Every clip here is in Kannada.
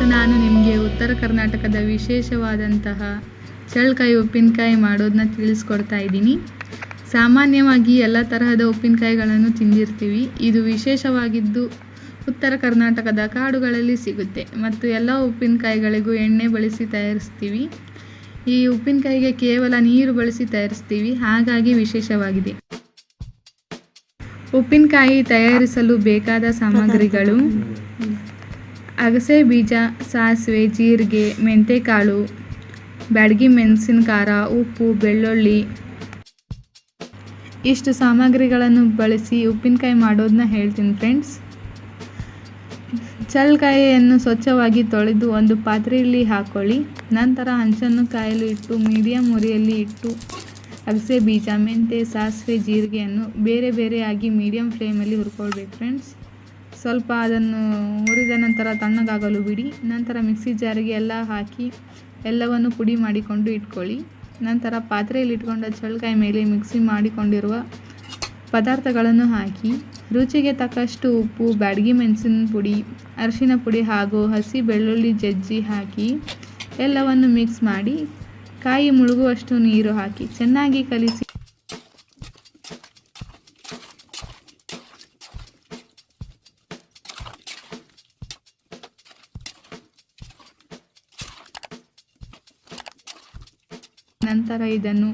ಉತ್ತರ ಕರ್ನಾಟಕದ ವಿಶೇಷವಾದಂತಹ ಚಳ್ಳಕಾಯಿ ಉಪ್ಪಿನಕಾಯಿ ಮಾಡೋದನ್ನ ತಿಳಿಸ್ಕೊಡ್ತಾ ಇದ್ದೀನಿ. ಸಾಮಾನ್ಯವಾಗಿ ಎಲ್ಲ ತರಹದ ಉಪ್ಪಿನಕಾಯಿಗಳನ್ನು ತಿಂದಿರ್ತೀವಿ. ಇದು ವಿಶೇಷವಾಗಿದ್ದು ಉತ್ತರ ಕರ್ನಾಟಕದ ಕಾಡುಗಳಲ್ಲಿ ಸಿಗುತ್ತೆ. ಮತ್ತು ಎಲ್ಲ ಉಪ್ಪಿನಕಾಯಿಗಳಿಗೂ ಎಣ್ಣೆ ಬಳಸಿ ತಯಾರಿಸ್ತೀವಿ. ಈ ಉಪ್ಪಿನಕಾಯಿಗೆ ಕೇವಲ ನೀರು ಬಳಸಿ ತಯಾರಿಸ್ತೀವಿ. ಹಾಗಾಗಿ ವಿಶೇಷವಾಗಿದೆ. ಉಪ್ಪಿನಕಾಯಿ ತಯಾರಿಸಲು ಬೇಕಾದ ಸಾಮಗ್ರಿಗಳು ಅಗಸೆ ಬೀಜ, ಸಾಸಿವೆ, ಜೀರಿಗೆ, ಮೆಂತೆಕಾಳು, ಬ್ಯಾಡಗಿ ಮೆಣಸಿನ ಖಾರ ಉಪ್ಪು, ಬೆಳ್ಳುಳ್ಳಿ. ಇಷ್ಟು ಸಾಮಗ್ರಿಗಳನ್ನು ಬಳಸಿ ಉಪ್ಪಿನಕಾಯಿ ಮಾಡೋದನ್ನ ಹೇಳ್ತೀನಿ ಫ್ರೆಂಡ್ಸ್ ಚಲ್ಕಾಯಿಯನ್ನು ಸ್ವಚ್ಛವಾಗಿ ತೊಳೆದು ಒಂದು ಪಾತ್ರೆಯಲ್ಲಿ ಹಾಕ್ಕೊಳ್ಳಿ ನಂತರ ಹಂಚನ್ನು ಕಾಯಲು ಇಟ್ಟು ಮೀಡಿಯಂ ಉರಿಯಲ್ಲಿ ಇಟ್ಟು ಅಗಸೆ ಬೀಜ, ಮೆಂತೆ, ಸಾಸಿವೆ, ಜೀರಿಗೆಯನ್ನು ಬೇರೆ ಬೇರೆಯಾಗಿ ಮೀಡಿಯಂ ಫ್ಲೇಮಲ್ಲಿ ಹುರ್ಕೊಳ್ಬೇಕು ಫ್ರೆಂಡ್ಸ್ ಸ್ವಲ್ಪ ಅದನ್ನು ಹುರಿದ ನಂತರ ತಣ್ಣಗಾಗಲು ಬಿಡಿ. ನಂತರ ಮಿಕ್ಸಿ ಜಾರಿಗೆ ಎಲ್ಲ ಹಾಕಿ ಎಲ್ಲವನ್ನು ಪುಡಿ ಮಾಡಿಕೊಂಡು ಇಟ್ಕೊಳ್ಳಿ. ನಂತರ ಪಾತ್ರೆಯಲ್ಲಿ ಇಟ್ಕೊಂಡ ಚಳ್ಳಕಾಯಿ ಮೇಲೆ ಮಿಕ್ಸಿ ಮಾಡಿಕೊಂಡಿರುವ ಪದಾರ್ಥಗಳನ್ನು ಹಾಕಿ, ರುಚಿಗೆ ತಕ್ಕಷ್ಟು ಉಪ್ಪು, ಬ್ಯಾಡಗಿ ಮೆಣಸಿನ ಪುಡಿ, ಅರಿಶಿನ ಪುಡಿ ಹಾಗೂ ಹಸಿ ಬೆಳ್ಳುಳ್ಳಿ ಜಜ್ಜಿ ಹಾಕಿ ಎಲ್ಲವನ್ನು ಮಿಕ್ಸ್ ಮಾಡಿ, ಕಾಯಿ ಮುಳುಗುವಷ್ಟು ನೀರು ಹಾಕಿ, ಚೆನ್ನಾಗಿ ಕಲಿಸಿ. ನಂತರ ಇದನ್ನು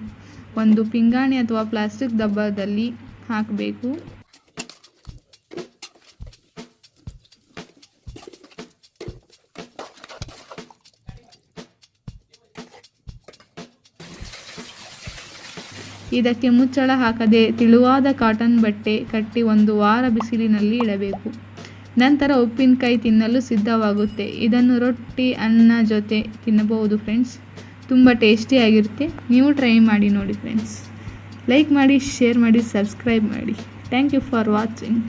ಒಂದು ಪಿಂಗಾಣಿ ಅಥವಾ ಪ್ಲಾಸ್ಟಿಕ್ ದಬ್ಬದಲ್ಲಿ ಹಾಕಬೇಕು. ಇದಕ್ಕೆ ಮುಚ್ಚಳ ಹಾಕದೆ ತಿಳುವಾದ ಕಾಟನ್ ಬಟ್ಟೆ ಕಟ್ಟಿ ಒಂದು ವಾರ ಬಿಸಿಲಿನಲ್ಲಿ ಇಡಬೇಕು. ನಂತರ ಉಪ್ಪಿನಕಾಯಿ ತಿನ್ನಲು ಸಿದ್ಧವಾಗುತ್ತೆ. ಇದನ್ನು ರೊಟ್ಟಿ, ಅನ್ನ ಜೊತೆ ತಿನ್ನಬಹುದು ಫ್ರೆಂಡ್ಸ್ ತುಂಬ ಟೇಸ್ಟಿಯಾಗಿರುತ್ತೆ ನೀವು ಟ್ರೈ ಮಾಡಿ ನೋಡಿ ಫ್ರೆಂಡ್ಸ್ ಲೈಕ್ ಮಾಡಿ ಶೇರ್ ಮಾಡಿ ಸಬ್ಸ್ಕ್ರೈಬ್ ಮಾಡಿ. Thank you for watching